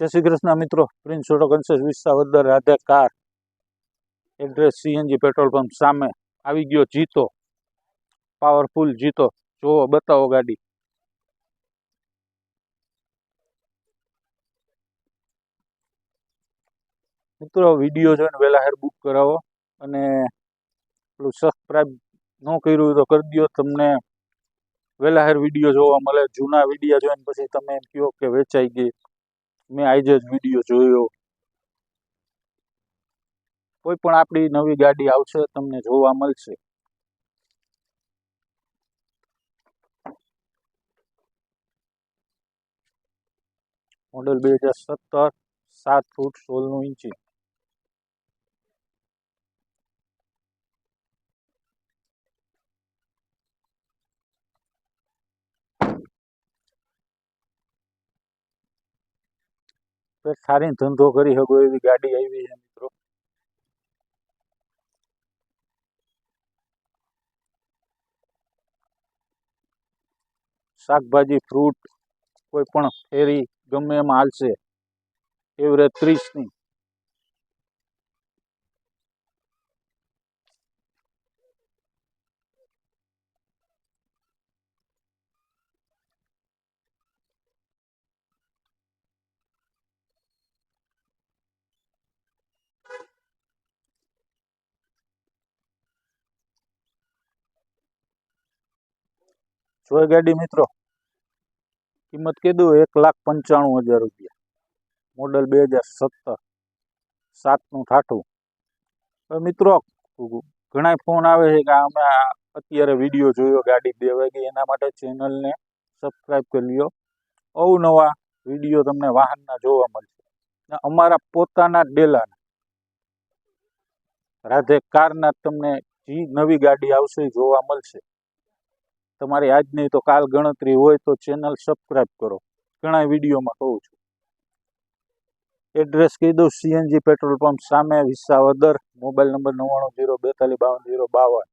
જય શ્રી કૃષ્ણ મિત્રો. Prince auto કન્સેસ Visavadar Radhe car. Address CNG petrol pump સામે આવી ગયો જીતો. પાવરફુલ જીતો. જોવો બતાવો ગાડી. મિત્રો, વીડિયો જોઈને વહેલા હેર બુક કરાવો. અને પેલું સબસ્ક્રાઈબ ન કર્યું હોય તો કરી દો તમને વહેલા હેર વીડિયો જોવા મળે. જૂના વીડિયો જોઈને પછી તમે એમ કહો કે વેચાઈ ગઈ. મેં આજે જ વીડિયો જોયો. કોઈ પણ આપણી નવી ગાડી આવશે, તમને જોવા મળશે. મોડલ બે હજાર સત્તર, સાત ફૂટ સોળનું ઇંચી. પેટ સારી ધંધો કરી શકો એવી ગાડી આવી છે, મિત્રો. શાકભાજી, ફ્રૂટ, કોઈ પણ ફેરી ગમે એમાં હાલશે. એવરેજ ત્રીસની. જોઈ ગાડી મિત્રો કિંમત કીધું એક લાખ પંચાણું હજાર રૂપિયા. મોડલ બે હજાર સત્તર. સાતનું ઠાઠું. હવે મિત્રો ઘણા ફોન આવે છે કે અમે અત્યારે વીડિયો જોયો ગાડી બે વાગે, એના માટે ચેનલને સબસ્ક્રાઈબ કરી લ્યો. અવનવા વીડિયો તમને વાહનના જોવા મળશે. અમારા પોતાના ડેલાના રાધે કારના તમને જે નવી ગાડી આવશે જોવા મળશે. તમારી નહીં તો કાલ ગણતરી હોય તો ચેનલ સબસ્ક્રાઈબ કરો. ઘણા વિડીયોમાં કહું છું. એડ્રેસ કહી દઉં સીએનજી પેટ્રોલ પંપ સામે વિસાવદર મોબાઈલ નંબર નવ્વાણું, જીરો બેતાલીસ, બાવન, જીરો બાવન.